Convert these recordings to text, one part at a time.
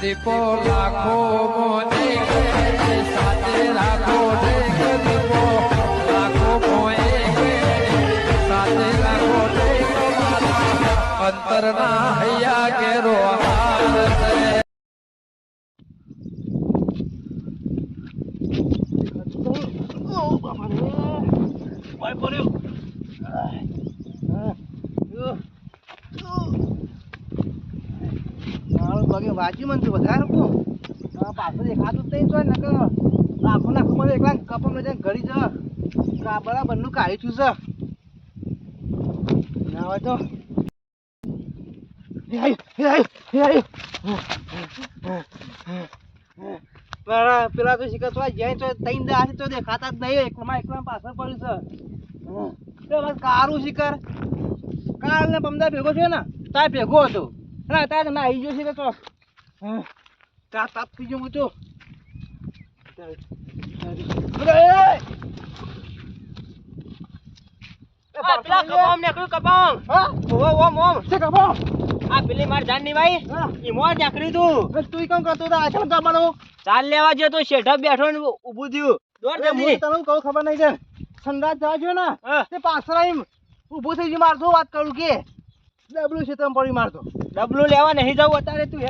દીપો લાખો મોને સાથે રાખો દીપો. લાખો મોએ સાથે રાખો મારા અંતરના હૈયા કેરો હાર છે. મારું પગે વાંચ્યું મને વધારે કો પાછળ દેખાતું જ નહીં તો નકર આખો નાખો મને એકલા કપમ જઈને ઘડી જ. બરાબરનું કાઢી છું છે. ના હોય તો. પેલા તો શીખતો જ્યાં તો તૈન દા તો દેખાતા જ નહીં. એકલામાં એકલા પાછળ પડ્યું છે. તો બસ કારું શિખર કાલ ને પમદા ભેગો થયો ને, તાર ભેગો હતો. ના તાર ના આવી ગયો છે તો. હા. તાપ તાપ થઈ ગયો હું તો અરે, એ! એ આ પેલા કપામ નીકળ્યું કપામ ઓમ ઓમ ઓમ છે કપા? આ પેલી માર જાનની ભાઈ. ઈ મોર નીકળી તું તું કેમ કરતો હતો આ કેમ ચાલ લેવા ગયો તો શેઠા બેઠો ને ઊભું થયું દોડ અરે, હું તને કહું ખબર નહીં છે સંડાસ જવા જો ને તે પાછળ આવીને ઊભો થઈ ગયો મારતો વાત કરું કે ડબલું છે તમે પડી મારતો. ડબલું લેવા નહીં જવું અત્યારે તું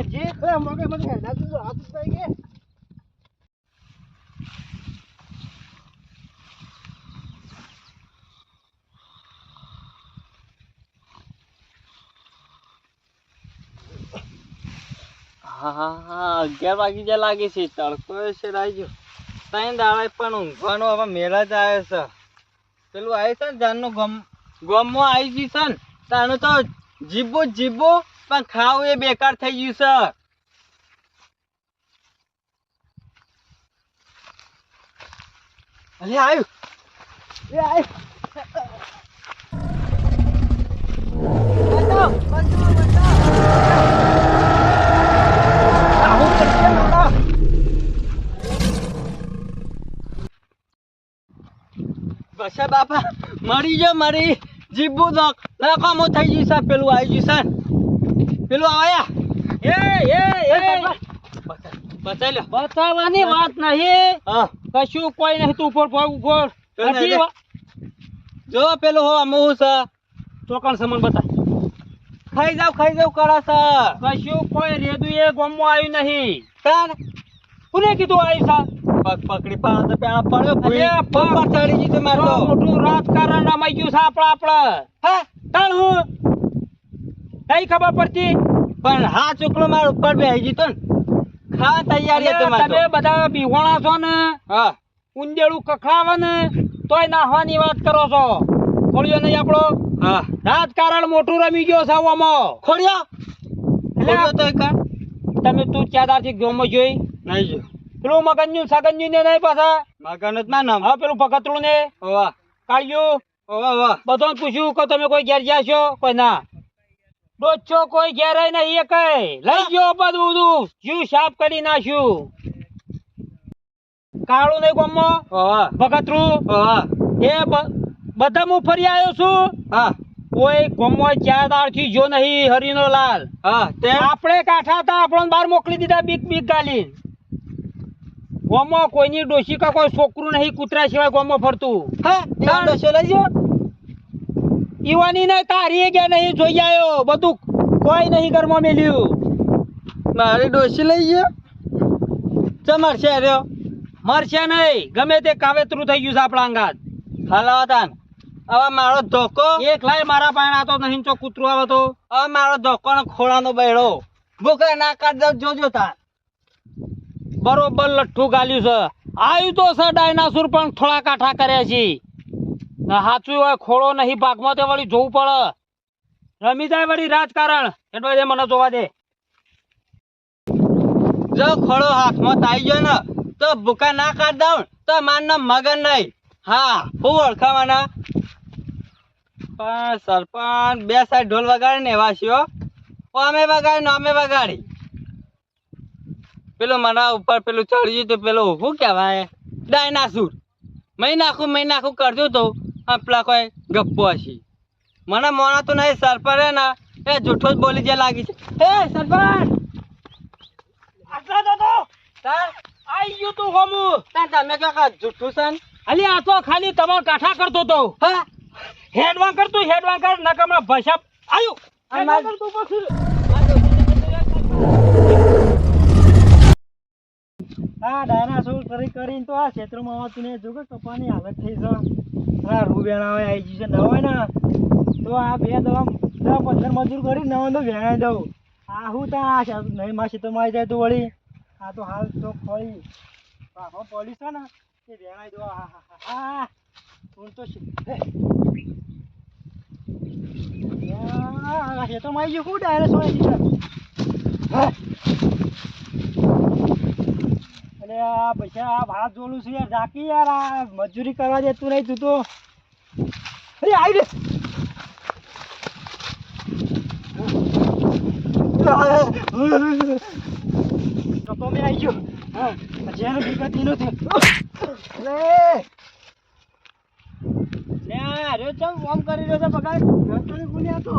અરે મગે મને હેડા તું હાથ થઈ ગયા. હા અગિયાર વાગી જ્યાં લાગે છે તડકો છે રાજો. ત્રણ દાડા પણ ઊંઘવાનો હવે મેળા જ આવે છે. પેલું આવે છે ને જાનનું ગમ ગમમાં આવી ગયું છે ને તાનું તો જીબો જીબો પણ ખાવું એ બેકાર થઈ ગયું છે. અલે આવ્યું એ આવ્યું બસા બાપા, મરી જો, મરી. જીબુ દક નાકામો થઈ ગયું છે પેલું આવી ગયું છે પેલું આયા એ એ એ. બતાવવાની વાત નહીં. હા. કશું કોઈ નહીં તું ઉપર પગ ઉપર. જો પેલું હો અમું છે? ચોકણ સમન બતા ખાઈ જાવ ખાઈ જાવ કરા છે. કશું કોઈ રેદુ એ ગમમાં આવ્યું નહીં. તાન. કોને કીધું આવ્યું પગ પકડી પાડો તો પેલા પડ્યો પગ ચડી ગયું મારે. મોટું રાજકારણ રમાઈ ગયું છે આપડે આપડે હા. તાણ. હું નહીં ખબર પડતી? પણ હા ચૂકલો માર ઉપર બેસી ગયો ને. ખા તૈયારી તમે બધા બિહોણા છો ને હા. ઉંદેડું કખડાવે ને તોય નાહવાની વાત કરો છો. ખોલ્યો નહીં આપણો? હા. રાજકારણ મોટું રમી ગયો છે આમાં. ખોડ્યો ખોડ્યો તો એક તમે તું ચાદારથી ગમો જોઈ. નહીં જો પેલું મગનનું સગનનું ને નહીં પાછા? મગન જ ના નામ. હા પેલું ભગતરું ને. વાહ કાળિયું. બધો પૂછ્યું કે તમે કોઈ ઘેર ગયા છો? કોઈ ના. ડોચો કોઈ? ઘેર નહીં એ કઈ. લઈ ગયો બધું બધું. જીવ સાફ કરી નાખ્યું. કાળું નહીં ગમો? ભગતરું? એ બધા હું ફરી આવ્યો છું. હા. કોઈ ગમો ચારથી જો નહીં હરિનો લાલ. હા તે આપણે કાઠા હતા આપણને બહાર મોકલી દીધા બીક બીક ગાલી ગોમો કોઈની ડોશી કા કોઈ છોકરું નહીં કૂતરા સિવાય ગોમો ફરતું. હા ડોસો લઈ જો ઈવાની ને તારી ગયા નહીં જોઈ આવ્યો બધું કોઈ નહીં ઘરમાં મેલ્યું. મારી ડોસી લઈ ગયો? ચમર મરશે રહ્યો મરશે નહીં. ગમે તે કાવેતરું થઈ ગયું છે આપણા અંગાત. હલાવતાન હવે મારો ધોકો. એક લાય મારા પાણી આતો નહીં ચો કૂતરું આવે તો. હવે મારો ધોકો ને ખોળાનો બૈડો. ભૂખે ના કાઢ દઉં જોજો તાન. બરોબર લઠ્ઠું ગાલ્યું છે. આવ્યું તો છે ડાયનાસુર, પણ થોડા કાંઠા કર્યા છે. સાચું હોય, ખોળો નહીં, ભાગમાં તે વળી જોવું પડે. રમી જાય વળી રાજકારણ. એટલે એ મને જોવા દે. જો ખોળો હાથમાં તાઈ ગયો ને, તો ભૂકા ના કાઢ દઉં, તો મારના મગન નહીં. હા, હું ઓળખાવાના? પણ સરપંચ બે સાઈડ ઢોલ વગાડે ને એવા છે અમે વગાડી ને અમે વગાડી. પેલું મારા ઉપર પેલું ચડી ગયું તો પેલું શું કહેવાય? ડાયનાસુર મહી નાખું મહી નાખું કરજો તો. આ પેલા કોઈ ગપ્પો હશે. મને મોણા તો નહીં સરપર હે ના એ જૂઠો જ બોલી જે લાગી છે. એ આઈ ગયું તું હોમું. તાર તમે કહો કે છે ને? અલી આ તો ખાલી તમાર કાઠા કરતો તો હા. હેડવાં કર તું હેડવાં કર નકમણા ભસા આયુ! આ માર- હેડવાં પછી આ ડાયનાસોર કરી કરીને તો આ ક્ષેત્રમાં આવતું ને જોકે કપાની હાલત થઈ છે. આ રૂ હોય આવી ગયું છે. ન હોય ને તો આ બે દવા દસ પંદર મજૂર કરી નવા તો વેણાઈ દઉં. આ હું ત્યાં આ નહીં માં ક્ષેત્રમાં આવી જાય તો વળી. આ તો હાલ તો ફળી. પાછો પડી છે ને, એ વેણાઈ દો. હા હા. હા હા તો ક્ષેત્રમાં આવી ગયું. હું ડાયનાસોર આવી ગયું આ પૈસા આ ભાત જોલું છે યાર ઝાકી યાર આ મજૂરી કરવા જતું નહીં તું તો. અરે આવી તો મેં આવી ગયો. હા જેનો વિગત નથી લે અરે ચમ ફોન કરી રહ્યો છે પગાર. રસ્તો બોલ્યા તો.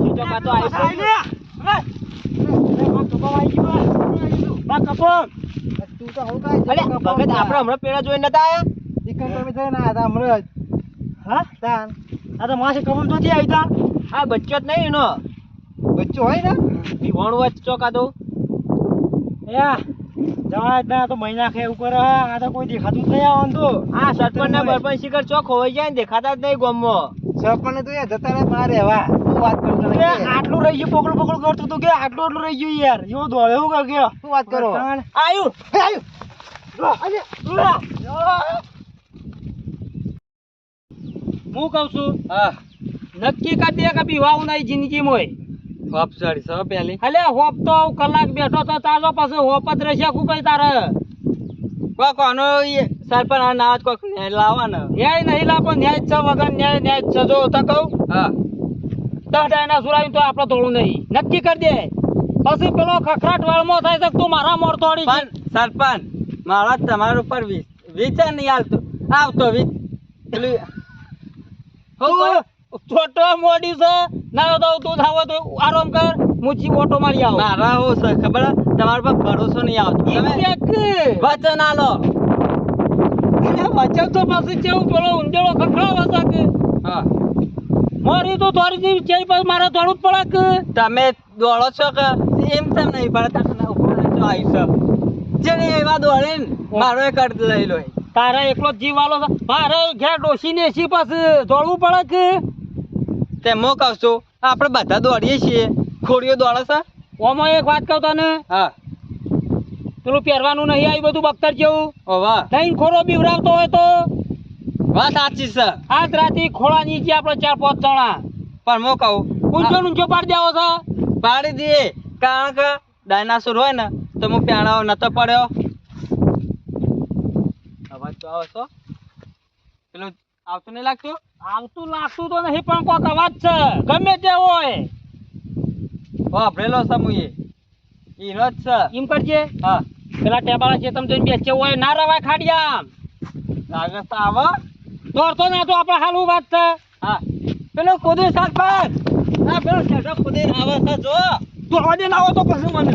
સીધો કાતો આવી હું? બચ્ચો જ નહીં એનો. બચ્ચો હોય ને? વિહોણ વચ્ચો કાતો યા જવા જ ના તો મહિના ખે ઉપર આ તો કોઈ દેખાતું જ નહીં આવવાનું તો. આ સરપંચ ને બરપંચ શિખર ચોક હોઈ જાય ને દેખાતા જ નહીં ગોમમાં. સરપંચ તો યાર જતા રહે બહાર રહેવા. વાત કરતો કે આટલું રહી ગયું પકડું પકડું કરતું તું કે આટલું આટલું રહી ગયું યાર. એવો દોડે એવું કર ગયો શું વાત કરો? આયુ. હું કહું છું હા. નક્કી કરી દે કે બીવાવું નહીં જિંદગીમાં હોપ ચડી સો પેલી. અલે હોપ તો કલાક બેઠો તો તારો પાસે હોપ જ રહેશે કુ કઈ તારે? કોઈ કોનો સરપંચ આ નાવ કોક ન્યાય લાવવા ને ન્યાય નહીં લાવો ન્યાય છ છે વગર ન્યાય ન્યાય છે. જો તો કહું. હા. તો એના સુરાઈ તો આપણે તોડું નહીં. નક્કી કરી દે. પછી પેલો ખખરાટ વાળમાં થાય છે તું મારા મોર તોડી પણ સરપંચ મારા તમારા ઉપર વિચાર નહીં આવતો. આવતો વી પેલું? છોટો મોડી છે. ના તો તું થાવો તો આરામ કર. મુચી ઓટો મારી આવ. મારા હો છે ખબર તમાર પર ભરોસો નહીં આવતો. તમે વચન આલો. વચન તો પછી કેવું પેલો ઊંડેલો ખખડાવે છે કે હા. મારી તો થોડી જેવી છે પાસે મારે થોડું જ પડે કે તમે દોડો છો કે? એમ તેમ નહીં પડે તને ઊભો રહેજો આવીશ જેને એવા દોડે મારો એક અર્થ લઈ લો. તારે એકલો જીવ વાલો મારે ઘેર ડોસી ને એસી પાસે દોડવું પડે કે? તે હું કહું છું આપણે બધા દોડીએ છીએ. ખોડીઓ દોડે છે. ઓમાં એક વાત કહું તને? હા. પેલું પહેરવાનું નહીં આવ્યું બધું બખ્તર જેવું? વાહ. નહીં ખોરો બીવરાવતો હોય તો? વાત સાચી છે. આજ રાતે ખોળા નીચે આપણે ચાર પાંચ જણા. પણ હું કહું ઊંચો ઊંચો પાડી દેવો છે? પાડી દઈએ. કારણ કે ડાયનાસોર હોય ને તો હું પ્યાણાઓ નતો પડ્યો. અવાજ તો આવે છો પેલું આવતું નહીં લાગતું? આવતું લાગતું તો નહીં પણ કોક અવાજ છે. ગમે તે હોય. વાપરેલો ભેલો મુએ ઈનો જ છે. એમ કરજે. હા. પેલા ટેબાળા છે તમે જોઈને બેસે હોય ના રવાય ખાડિયા લાગે તો આવો. દોડતો ના તો આપણે હાલું વાત છે? હા. પેલો કુદી સરપંચ હા પેલો શેઠો કુદી આવે છે જો. તું દે ના આવો તો પછી મને.